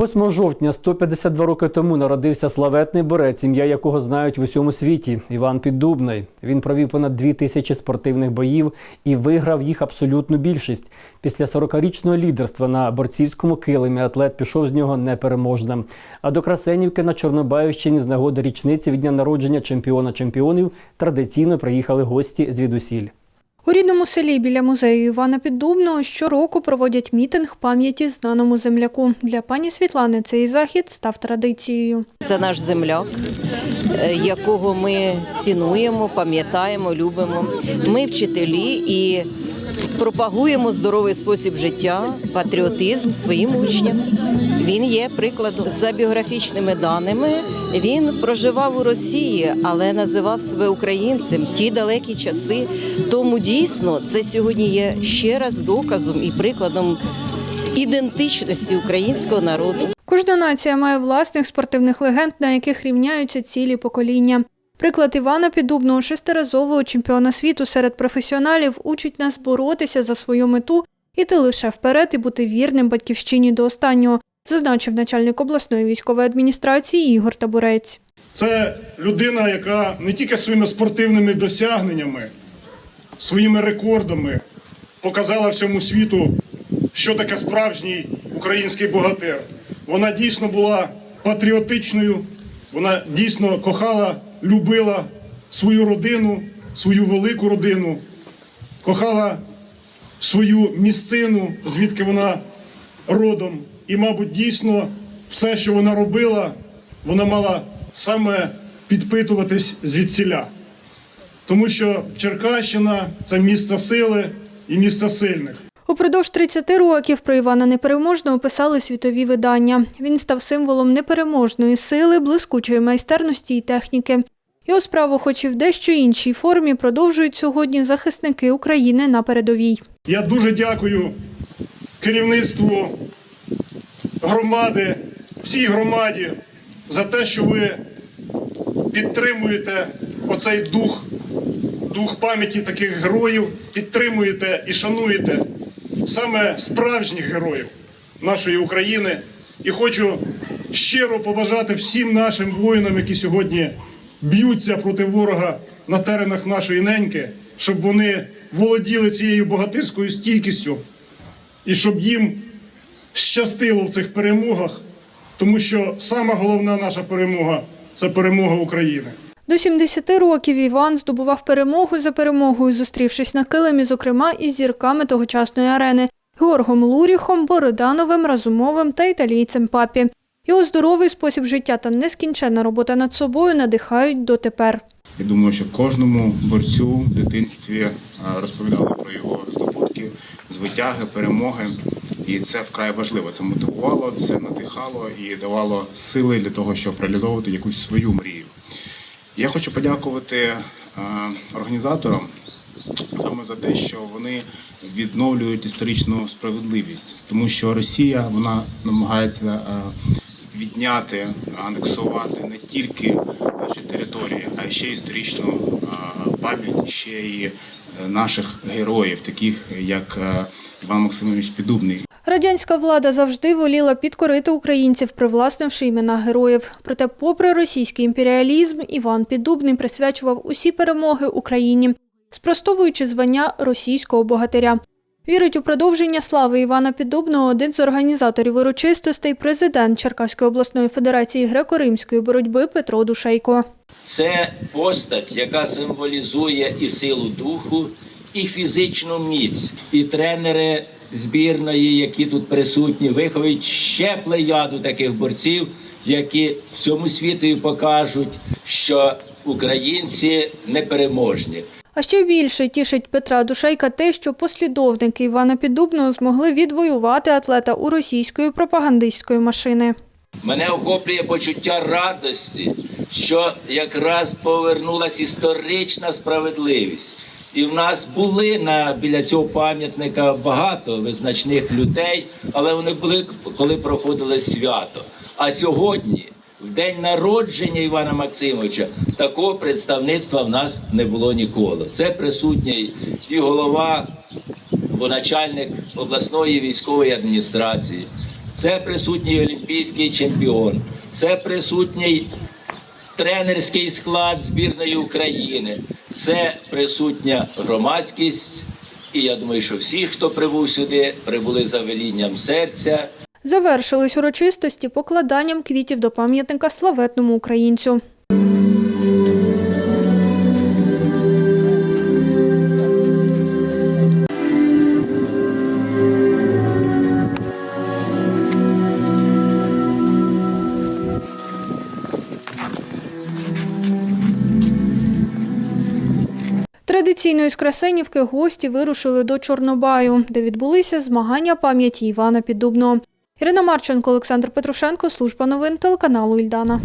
8 жовтня 152 роки тому народився славетний борець, ім'я якого знають в усьому світі Іван Піддубний. Він провів понад дві тисячі спортивних боїв і виграв їх абсолютну більшість. Після 40-річного лідерства на борцівському килимі атлет пішов з нього непереможним. А до Красенівки на Чорнобаївщині з нагоди річниці від дня народження чемпіона чемпіонів традиційно приїхали гості звідусіль. У рідному селі біля музею Івана Піддубного щороку проводять мітинг пам'яті знаному земляку. Для пані Світлани цей захід став традицією. Це наш земляк, е, якого ми цінуємо, пам'ятаємо, любимо. Ми вчителі і пропагуємо здоровий спосіб життя, патріотизм своїм учням. Він є прикладом за біографічними даними. Він проживав у Росії, але називав себе українцем ті далекі часи. Тому дійсно це сьогодні є ще раз доказом і прикладом ідентичності українського народу. Кожна нація має власних спортивних легенд, на яких рівняються цілі покоління. Приклад Івана Піддубного, шестиразового чемпіона світу серед професіоналів, учить нас боротися за свою мету, іти лише вперед і бути вірним батьківщині до останнього, зазначив начальник обласної військової адміністрації Ігор Табурець. Це людина, яка не тільки своїми спортивними досягненнями, своїми рекордами показала всьому світу, що таке справжній український богатир. Вона дійсно була патріотичною, вона дійсно кохала, любила свою родину, свою велику родину, кохала свою місцину, звідки вона родом. І, мабуть, дійсно все, що вона робила, вона мала саме підпитуватись звідсіля. Тому що Черкащина це місце сили і місце сильних. Упродовж 30 років про Івана Непереможного писали світові видання. Він став символом непереможної сили, блискучої майстерності і техніки. Його справу, хоч і в дещо іншій формі, продовжують сьогодні захисники України на передовій. Я дуже дякую керівництву громади, всій громаді за те, що ви підтримуєте оцей дух, дух пам'яті таких героїв, підтримуєте і шануєте саме справжніх героїв нашої України. І хочу щиро побажати всім нашим воїнам, які сьогодні б'ються проти ворога на теренах нашої неньки, щоб вони володіли цією богатирською стійкістю і щоб їм щастило в цих перемогах, тому що сама головна наша перемога це перемога України. До 70 років Іван здобував перемогу за перемогою, зустрівшись на килимі, зокрема, із зірками тогочасної арени Георгом Луріхом, Бородановим, Разумовим та італійцем Папі. Його здоровий спосіб життя та нескінченна робота над собою надихають дотепер. Я думаю, що кожному борцю в дитинстві е, розповідали про його здобутки, звитяги, перемоги. І це вкрай важливо. Це мотивувало, це надихало і давало сили для того, щоб реалізовувати якусь свою мрію. Я хочу подякувати е, організаторам саме за те, що вони відновлюють історичну справедливість, тому що Росія вона намагається е, відняти, анексувати не тільки наші території, а ще історичну е, пам'ять, ще й наших героїв, таких як Іван Максимович Піддубний. Радянська влада завжди воліла підкорити українців, привласнивши імена героїв. Проте, попри російський імперіалізм, Іван Піддубний присвячував усі перемоги Україні, спростовуючи звання російського богатиря. Вірить у продовження слави Івана Піддубного один з організаторів урочистостей, президент Черкаської обласної федерації греко-римської боротьби Петро Душейко. Це постать, яка символізує і силу духу, і фізичну міць. І тренери збірної, які тут присутні, виховують ще плеяду таких борців, які всьому світу покажуть, що українці непереможні. А ще більше тішить Петра Душейка те, що послідовники Івана Піддубного змогли відвоювати атлета у російської пропагандистської машини. Мене охоплює почуття радості, що якраз повернулася історична справедливість. І в нас були на біля цього пам'ятника багато визначних людей, але вони були коли проходили свято. А сьогодні, в день народження Івана Максимовича, такого представництва в нас не було ніколи. Це присутній і голова, бо начальник обласної військової адміністрації. це присутній олімпійський чемпіон, це присутній тренерський склад збірної України, це присутня громадськість. І я думаю, що всі, хто прибув сюди, прибули за велінням серця. Завершились урочистості покладанням квітів до пам'ятника славетному українцю. Традиційно із Красенівки гості вирушили до Чорнобаю, де відбулися змагання пам'яті Івана Піддубного. Ірина Марченко, Олександр Петрушенко, служба новин телеканалу Ільдана.